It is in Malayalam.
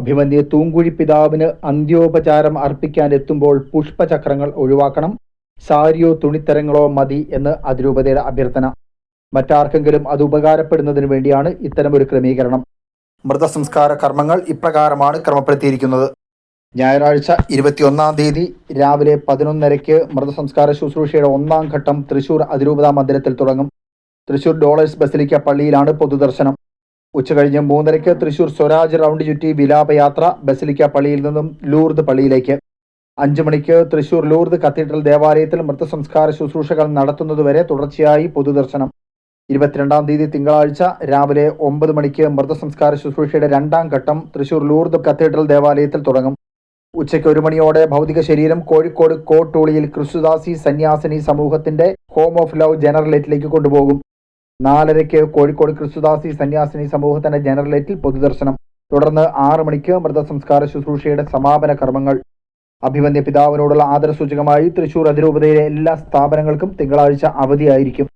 അഭിമന്യ തൂങ്കുഴി പിതാവിന് അന്ത്യോപചാരം അർപ്പിക്കാൻ എത്തുമ്പോൾ പുഷ്പചക്രങ്ങൾ ഒഴിവാക്കണം. സാരിയോ തുണിത്തരങ്ങളോ മതി എന്ന് അതിരൂപതയുടെ അഭ്യർത്ഥന. മറ്റാർക്കെങ്കിലും അത് ഉപകാരപ്പെടുന്നതിന് വേണ്ടിയാണ് ഇത്തരമൊരു ക്രമീകരണം. മൃതസംസ്കാര കർമ്മങ്ങൾ ഇപ്രകാരമാണ് ക്രമപ്പെടുത്തിയിരിക്കുന്നത്. ഞായറാഴ്ച ഇരുപത്തിയൊന്നാം തീയതി രാവിലെ പതിനൊന്നരയ്ക്ക് മൃതസംസ്കാര ശുശ്രൂഷയുടെ ഒന്നാം ഘട്ടം തൃശൂർ അതിരൂപതാ മന്ദിരത്തിൽ തുടങ്ങും. തൃശൂർ ഡോളേഴ്സ് ബസലിക്ക പള്ളിയിലാണ് പൊതുദർശനം. ഉച്ചകഴിഞ്ഞ് മൂന്നരയ്ക്ക് തൃശൂർ സ്വരാജ് റൗണ്ട് ചുറ്റി വിലാപയാത്ര ബസലിക്ക പള്ളിയിൽ നിന്നും ലൂർദ് പള്ളിയിലേക്ക്. അഞ്ചു മണിക്ക് തൃശൂർ ലൂർദ് കത്തീഡ്രൽ ദേവാലയത്തിൽ മൃതസംസ്കാര ശുശ്രൂഷകൾ നടത്തുന്നതുവരെ തുടർച്ചയായി പൊതുദർശനം. ഇരുപത്തിരണ്ടാം തീയതി തിങ്കളാഴ്ച രാവിലെ ഒമ്പത് മണിക്ക് മൃതസംസ്കാര ശുശ്രൂഷയുടെ രണ്ടാം ഘട്ടം തൃശൂർ ലൂർദ് കത്തീഡ്രൽ ദേവാലയത്തിൽ തുടങ്ങും. ഉച്ചയ്ക്ക് ഒരു മണിയോടെ ഭൗതിക ശരീരം കോഴിക്കോട് കോട്ടൂളിയിൽ ക്രിസ്തുദാസി സന്യാസിനി സമൂഹത്തിന്റെ ഹോം ഓഫ് ലവ് ജനറലേറ്റിലേക്ക് കൊണ്ടുപോകും. നാലരയ്ക്ക് കോഴിക്കോട് ക്രിസ്തുദാസി സന്യാസിനി സമൂഹത്തിന്റെ ജനറലേറ്റിൽ പൊതുദർശനം. തുടർന്ന് ആറ് മണിക്ക് മൃതസംസ്കാര ശുശ്രൂഷയുടെ സമാപന കർമ്മങ്ങൾ. അഭിമന്യ പിതാവിനോടുള്ള ആദരസൂചകമായി തൃശൂർ അതിരൂപതയിലെ എല്ലാ സ്ഥാപനങ്ങൾക്കും തിങ്കളാഴ്ച അവധിയായിരിക്കും.